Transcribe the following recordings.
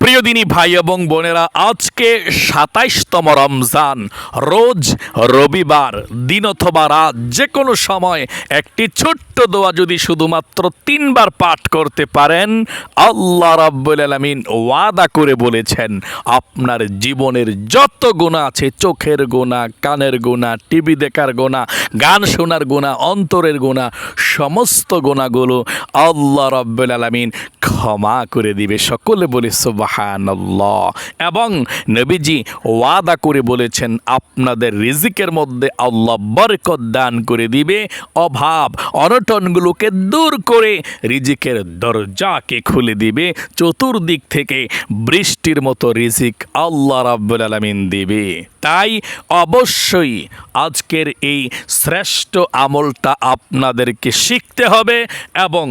প্রিয় দিনী ভাই এবং বোনেরা, আজকে সাতাইশতম রমজান। রোজ রবিবার, দিন অথবা রাত যে কোনো সময় একটি ছোট্ট দোয়া যদি শুধুমাত্র তিনবার পাঠ করতে পারেন, আল্লাহ রাব্বুল আলামিন ওয়াদা করে বলেছেন, আপনার জীবনের যত গুণা আছে, চোখের গুণা, কানের গুণা, টিভি দেখার গুণা, গান শোনার গুণা, অন্তরের গুণা, সমস্ত গুণাগুলো আল্লাহ রাব্বুল আলামিন ক্ষমা করে দিবে। সকলে বলে সুবহানাল্লাহ। এবং নবীজি ওয়াদা করে বলেছেন, আপনাদের রিজিকের মধ্যে আল্লাহ বরকত দান করে দিবে। অভাব, অনটনগুলোকে দূর করে রিজিকের দরজাকে খুলে দিবে। চতুর্দিক থেকে বৃষ্টির মতো রিজিক আল্লাহ রাব্বুল আলামিন দিবে। তাই অবশ্যই আজকের এই শ্রেষ্ঠ আমলটা আপনাদেরকে শিখতে হবে এবং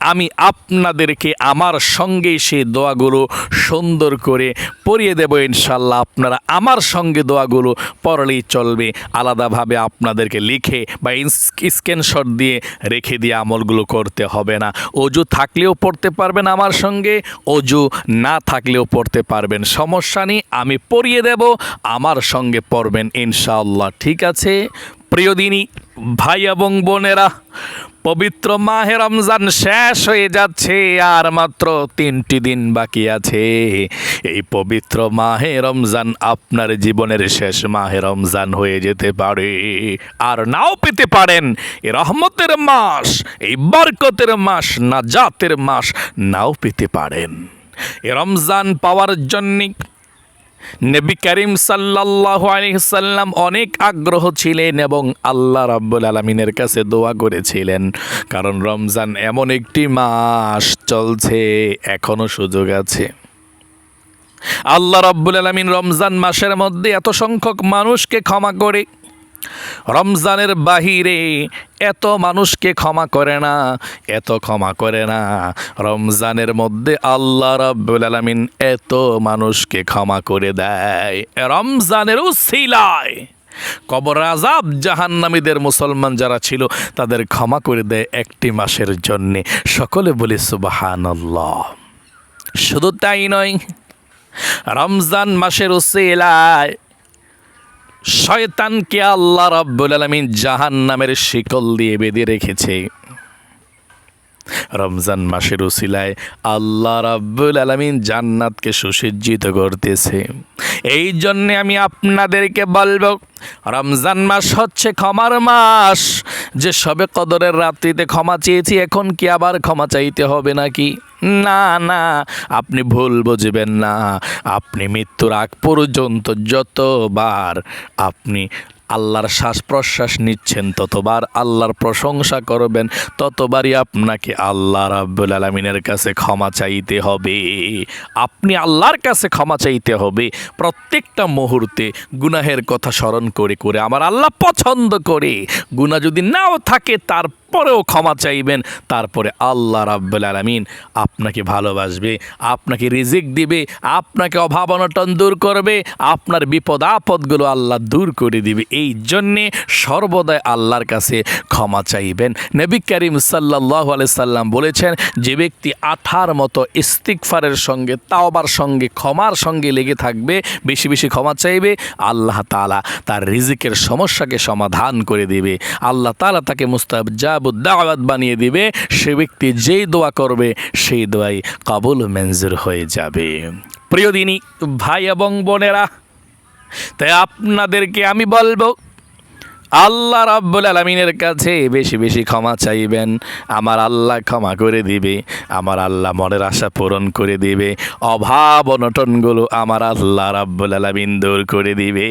আমি আপনাদেরকে আমার সঙ্গে সেই দোয়াগুলো সুন্দর করে পড়িয়ে দেব ইনশাল্লাহ আপনারা আমার সঙ্গে দোয়াগুলো পড়লেই চলবে। আলাদাভাবে আপনাদেরকে লিখে বা স্ক্রিনশট দিয়ে রেখে দিয়ে আমলগুলো করতে হবে না। অজু থাকলেও পড়তে পারবেন আমার সঙ্গে, অজু না থাকলেও পড়তে পারবেন। সমস্যা নেই, আমি পড়িয়ে দেব, আমার সঙ্গে পড়বেন ইনশাআল্লাহ। ঠিক আছে? প্রিয় দিনী ভাই এবং বোনেরা, পবিত্র মাহে রমজান শেষ হয়ে যাচ্ছে, আর মাত্র তিনটি দিন বাকি আছে। এই পবিত্র মাহে রমজান আপনার জীবনের শেষ মাহে রমজান হয়ে যেতে পারে, আর নাও পেতে পারেন এ রহমতের মাস, এই বরকতের মাস না জাতের মাস, নাও পেতে পারেন। এ রমজান পাওয়ার জন্যে নবী করিম সাল্লাহ আলহিসাল্লাম অনেক আগ্রহ ছিলেন এবং আল্লাহ রাব্বুল আলমিনের কাছে দোয়া করেছিলেন। কারণ রমজান এমন একটি মাস চলছে, এখনও সুযোগ আছে। আল্লাহ রব্বুল আলমিন রমজান মাসের মধ্যে এত সংখ্যক মানুষকে ক্ষমা করে রমজানের বাহিরে এত মানুষকে ক্ষমা করে না, এত ক্ষমা করে না। রমজানের মধ্যে আল্লাহ রাব্বুল আলামিন এত মানুষকে ক্ষমা করে দেয়। রমজানের উসিলায় কবর আজাব জাহান্নামীদের মুসলমান যারা ছিল, তাদের ক্ষমা করে দেয় একটি মাসের জন্যে। সকলে বলে, সুবাহানাল্লাহ। শুধু তাই নয়, রমজান মাসের উসিলায় শয়তানকে আল্লাহ রাব্বুল জাহান নামের শিকল দিয়ে বেঁধে রেখেছে। রমজান মাসের উসিলায় আল্লাহ রাব্বুল আলামিন জান্নাতকে সুসজ্জিত করতেছে। এই জন্যে আমি আপনাদেরকে বলব, রমজান মাস হচ্ছে ক্ষমার মাস। যে সবে কদরের রাত্রিতে ক্ষমা চেয়েছি, এখন কি আবার ক্ষমা চাইতে হবে নাকি? না না, আপনি ভুল বুঝবেন না। আপনি মৃত্যুর আগ পর্যন্ত যতবার আপনি আল্লাহর শ্বাস প্রশ্বাস নিচ্ছেন, ততবার আল্লাহর প্রশংসা করবেন, ততবারই আপনাকে আল্লাহ রাব্বুল আলমিনের কাছে ক্ষমা চাইতে হবে। আপনি আল্লাহর কাছে ক্ষমা চাইতে হবে। প্রত্যেকটা মুহূর্তে গুনাহের কথা স্মরণ করে করে আমার আল্লাহ পছন্দ করে। গুনাহ যদি নাও থাকে, তার পরেও ক্ষমা চাইবেন, তারপরে আল্লাহ রাব্বুল আলামিন আপনাকে ভালোবাসবে, আপনাকে রিজিক দিবে, আপনাকে অভাব অনটন দূর করবে, আপনার বিপদ আপদগুলো আল্লাহ দূর করে দিবে। এই জন্যে সর্বদাই আল্লাহর কাছে ক্ষমা চাইবেন। নবী করিম সাল্লাহ সাল্লাম বলেছেন, যে ব্যক্তি আঠার মতো ইস্তিকফারের সঙ্গে, তাওবার সঙ্গে, ক্ষমার সঙ্গে লেগে থাকবে, বেশি বেশি ক্ষমা চাইবে, আল্লাহ তালা তার রিজিকের সমস্যাকে সমাধান করে দেবে। আল্লাহ তালা তাকে মুস্তাবজাবুদ্দাওয়াত বানিয়ে দিবে, সে ব্যক্তি যেই দোয়া করবে, সেই দোয়াই কাবুল মেনজুর হয়ে যাবে। প্রিয় দিনী, ভাই এবং বোনেরা, তাই আপনাদেরকে আমি বলব আল্লাহ রাব্বুল আলমিনের কাছে বেশি বেশি ক্ষমা চাইবেন। আমার আল্লাহ ক্ষমা করে দিবে, আমার আল্লাহ মনের আশা পূরণ করে দিবে, অভাব অনটনগুলো আমার আল্লাহ রাব্বুল আলমিন দূর করে দিবে।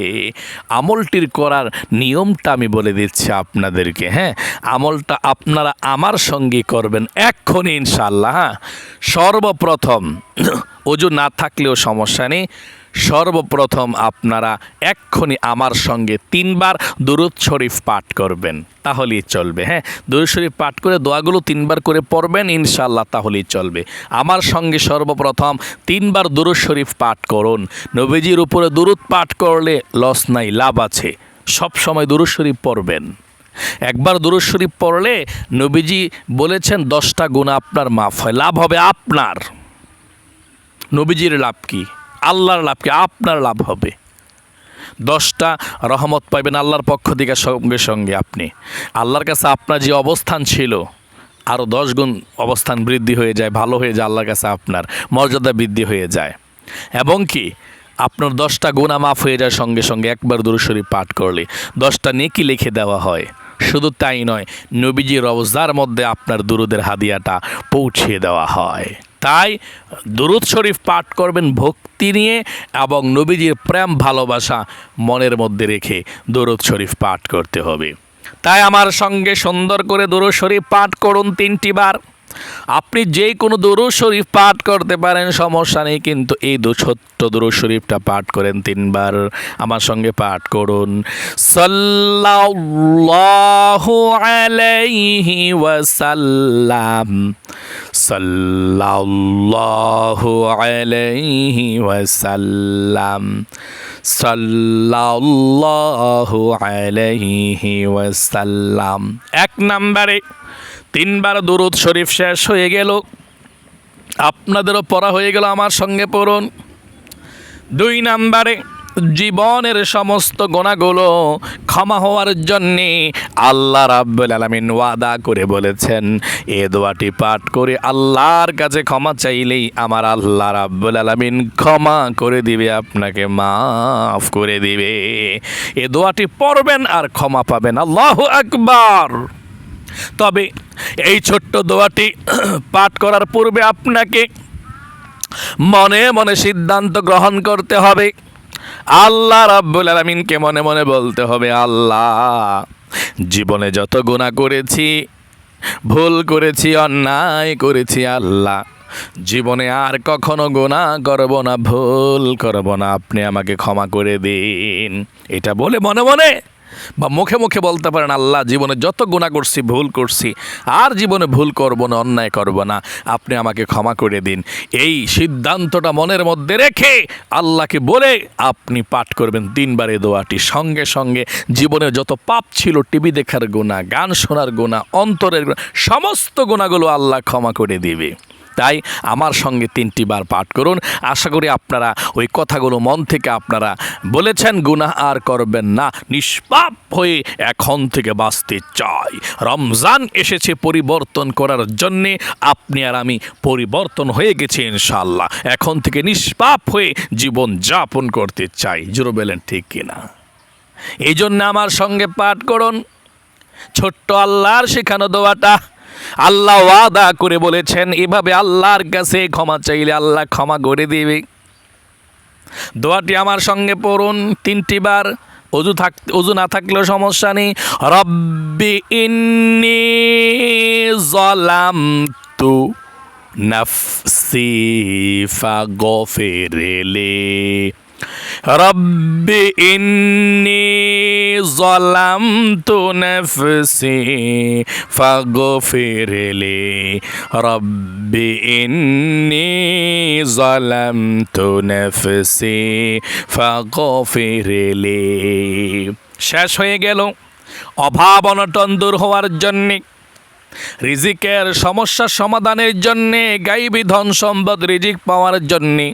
আমলটির করার নিয়মটা আমি বলে দিচ্ছি আপনাদেরকে হ্যাঁ? আমলটা আপনারা আমার সঙ্গে করবেন এক্ষুনি ইনশাল্লাহ হ্যাঁ? সর্বপ্রথম অজু না থাকলেও সমস্যা নেই। সর্বপ্রথম আপনারা এক্ষুনি আমার সঙ্গে তিনবার দুরুদ শরীফ পাঠ করবেন, তাহলেই চলবে হ্যাঁ? দুরুদ শরীফ পাঠ করে দোয়াগুলো তিনবার করে পড়বেন ইনশাল্লাহ তাহলেই চলবে। আমার সঙ্গে সর্বপ্রথম তিনবার দুরুদ শরীফ পাঠ করুন। নবীজির উপরে দুরুদ পাঠ করলে লস নাই, লাভ আছে। সব সময় দুরুদ শরীফ পড়বেন। একবার দুরুদ শরীফ পড়লে নবীজি বলেছেন, দশটা গুণ আপনার মাফ হয়, লাভ হবে আপনার। নবীজির লাভ কি? আল্লাহর লাভ কি আপনার লাভ হবে। দশটা রহমত পাইবেন আল্লাহর পক্ষ থেকে সঙ্গে সঙ্গে আপনি। আল্লাহর কাছে আপনার যে অবস্থান ছিল আরও দশ গুণ অবস্থান বৃদ্ধি হয়ে যায়, ভালো হয়ে যায় আল্লাহর কাছে আপনার, মর্যাদা বৃদ্ধি হয়ে যায়। এবং কি, আপনার দশটা গুণা মাফ হয়ে যায় সঙ্গে সঙ্গে, একবার দুরুশরী পাঠ করলে। দশটা নেকি লিখে দেওয়া হয়। শুধু তাই নয় নবীজি রওজার মধ্যে আপনার দুরুদের হাদিয়াটা পৌঁছিয়ে দেওয়া হয়। তাই দুরুদ শরীফ পাঠ করবেন ভক্তি নিয়ে এবং নবীজির প্রেম ভালোবাসা মনের মধ্যে রেখে দুরুদ শরীফ পাঠ করতে হবে। তাই আমার সঙ্গে সুন্দর করে দুরুদ শরীফ পাঠ করুন তিনটি বার। আপনি যে কোনো দুরুদ শরীফ পাঠ করতে পারেন, সমস্যা নেই, কিন্তু এই দু ছোট্ট দুরুদ শরীফটা পাঠ করেন তিনবার। আমার সঙ্গে পাঠ করুন। সাল্লাল্লাহু আলাইহি ওয়াসাল্লাম। সাল্লাল্লাহু আলাইহি ওয়াসাল্লাম। সাল্লাল্লাহু আলাইহি ওয়াসাল্লাম। এক নম্বরে তিনবার দুরুদ শরীফ শেষ হয়ে গেল। আপনাদেরও পড়া হয়ে গেল আমার সঙ্গে পড়ুন। দুই নাম্বারে, জীবনের সমস্ত গোনাগুলো ক্ষমা হওয়ার জন্যে আল্লাহ রাব্বুল আলামিন ওয়াদা করে বলেছেন, এ দোয়াটি পাঠ করে আল্লাহর কাছে ক্ষমা চাইলেই আমার আল্লাহ রাব্বুল আলামিন ক্ষমা করে দিবে, আপনাকে মাফ করে দিবে। এ দোয়াটি পড়বেন আর ক্ষমা পাবেন। আল্লাহু আকবার। তবে এই ছোট্ট দোয়াটি পাঠ করার পূর্বে আপনাকে মনে মনে সিদ্ধান্ত গ্রহণ করতে হবে। আল্লাহ রাব্বুল আলামিনকে মনে মনে বলতে হবে, আল্লাহ, জীবনে যত গুণা করেছি, ভুল করেছি, অন্যায় করেছি, আল্লাহ, জীবনে আর কখনো গুণা করব না, ভুল করব না, আপনি আমাকে ক্ষমা করে দিন। এটা বলে মনে মনে বা মুখে মুখে বলতে পারেন, আল্লাহ, জীবনে যত গুণা করছি, ভুল করছি, আর জীবনে ভুল করব না, অন্যায় করব না, আপনি আমাকে ক্ষমা করে দিন। এই সিদ্ধান্তটা মনের মধ্যে রেখে আল্লাহকে বলে আপনি পাঠ করবেন তিনবার এই দোয়াটি। সঙ্গে সঙ্গে জীবনে যত পাপ ছিল, টিভি দেখার গুণা গান শোনার গুণা অন্তরের গুণা সমস্ত গুণাগুলো আল্লাহ ক্ষমা করে দিবে। তাই আমার সঙ্গে তিনটি বার পাঠ করুন। আশা করি আপনারা ওই কথাগুলো মন থেকে আপনারা বলেছেন, গুনাহ আর করবেন না। নিষ্পাপ হয়ে এখন থেকে বাঁচতে চাই। রমজান এসেছে পরিবর্তন করার জন্যে, আপনি আর আমি পরিবর্তন হয়ে গেছি ইনশাল্লাহ এখন থেকে নিষ্পাপ হয়ে জীবন যাপন করতে চাই। জুড়ে বলেন, ঠিক কিনা? এই জন্য আমার সঙ্গে পাঠ করুন। ছোট্ট আল্লাহর শেখানো দোয়াটা আল্লাহ ওয়াদা করে বলেছেন, এভাবে আল্লাহর কাছে ক্ষমা চাইলে আল্লাহ ক্ষমা করে দেবে। দোয়াটি আমার সঙ্গে পড়ুন তিনটি বার। অজু থাক, অজু না থাকলেও সমস্যা নেই। রব্বি ইন্নি জলাম তু নফসি ফাগফিরলি رب إني ظلمت نفسي فاغفر لي رب إني ظلمت نفسي فاغفر لي শেষ হয়ে গেল অভাব অনটন দূর হওয়ার জন্যে রিজিকের সমস্যার সমাধানের জন্যে গাইবি ধন সম্পদ রিজিক পাওয়ার জন্যে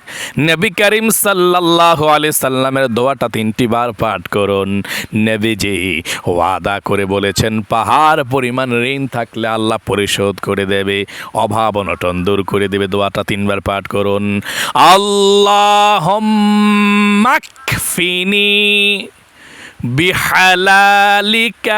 নবী করিম সাল্লাহ আলি সাল্লামের দোয়াটা তিনটি বার পাঠ করুন। নবীজি ওয়াদা করে বলেছেন, পাহাড় পরিমাণ ঋণ থাকলে আল্লাহ পরিশোধ করে দেবে, অভাব অনটন দূর করে দেবে, দোয়াটা তিনবার পাঠ করুন। আল্লাহ মাকফিনি বিহালালিকা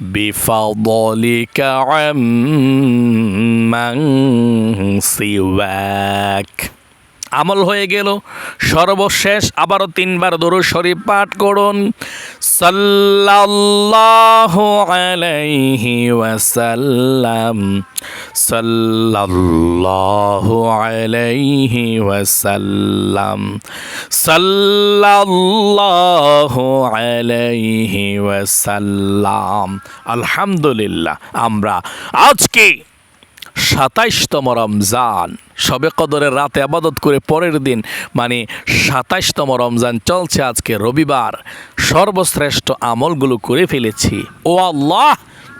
بفضلك عمن سواك আমল হয়ে গেল। সর্বশেষ আবারও তিনবার দরুদ শরীফ পাঠ করুন। সাল্লাল্লাহু আলাইহি ওয়াসাল্লাম। সাল্লাল্লাহু আলাইহি ওয়াসাল্লাম। সাল্লাল্লাহু আলাইহি ওয়াসাল্লাম। আলহামদুলিল্লাহ, আমরা আজকে সাতাইশতম রমজান। সবে কদরের রাতে আবাদত করে পরের দিন মানে সাতাইশতম রমজান চলছে আজকে রবিবার। সর্বশ্রেষ্ঠ আমলগুলো করে ফেলেছি। ও আল্লাহ!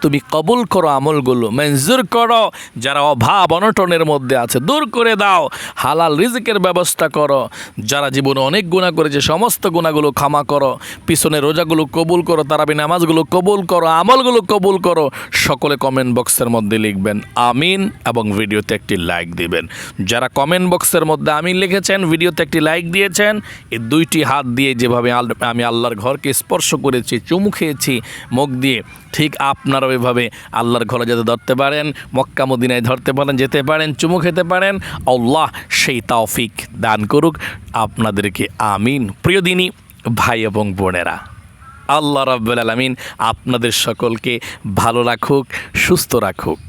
তুমি কবুল করো আমলগুলো, মঞ্জুর করো। যারা অভাব অনটনের মধ্যে আছে, দূর করে দাও। হালাল রিজিকের ব্যবস্থা করো। যারা জীবনে অনেক গুণা করেছে, সমস্ত গুণাগুলো ক্ষমা করো। পিছনে রোজাগুলো কবুল করো, তারাবি নামাজগুলো কবুল করো, আমলগুলো কবুল করো। সকলে কমেন্ট বক্সের মধ্যে লিখবেন, আমিন, এবং ভিডিওতে একটি লাইক দিবেন। যারা কমেন্ট বক্সের মধ্যে আমিন লিখেছেন, ভিডিওতে একটি লাইক দিয়েছেন, এই দুইটি হাত দিয়ে যেভাবে আমি আল্লাহর ঘরকে স্পর্শ করেছি, চুমু খেয়েছি, মুখ দিয়ে, ঠিক আপনারাও এভাবে আল্লাহর ঘরে যাতে ধরতে পারেন, মক্কা মদিনায় ধরতে পারেন, যেতে পারেন, চুমু খেতে পারেন, আল্লাহ সেই তাওফিক দান করুক আপনাদেরকে, আমিন। প্রিয় দিনী, ভাই এবং বোনেরা, আল্লাহ রাব্বুল আলামিন আপনাদের সকলকে ভালো রাখুক, সুস্থ রাখুক।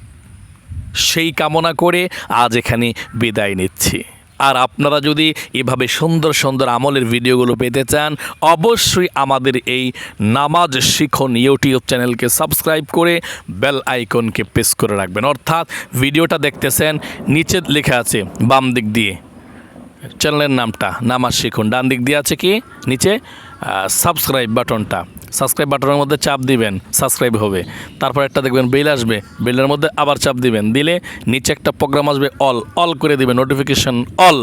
সেই কামনা করে আজ এখানে বিদায় নিচ্ছি। আর আপনারা যদি এভাবে সুন্দর সুন্দর আমলের ভিডিওগুলো পেতে চান, অবশ্যই আমাদের এই নামাজ শিখন ইউটিউব চ্যানেলকে সাবস্ক্রাইব করে বেল আইকনকে প্রেস করে রাখবেন। অর্থাৎ ভিডিওটা দেখতেছেন, নিচে লেখা আছে বাম দিক দিয়ে। চ্যানেলের নামটা নামাজ শিখুন। ডান দিক দিয়ে আছে কি? নিচে সাবস্ক্রাইব বাটনটা। সাবস্ক্রাইব বাটনের মধ্যে চাপ দিবেন সাবস্ক্রাইব হবে। তারপর একটা দেখবেন বেল আসবে বেলের মধ্যে আবার চাপ দিবেন। দিলে নিচে একটা প্রোগ্রাম আসবে অল অল করে দিবেন নোটিফিকেশন অল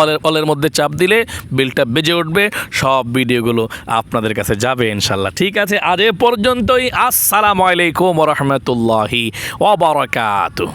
অলের অলের মধ্যে চাপ দিলে বিলটা বেজে উঠবে, সব ভিডিওগুলো আপনাদের কাছে যাবে ইনশাল্লাহ ঠিক আছে, আজ এ পর্যন্তই। আসসালামু আলাইকুম রহমতুল্লাহি ওবরাকাতু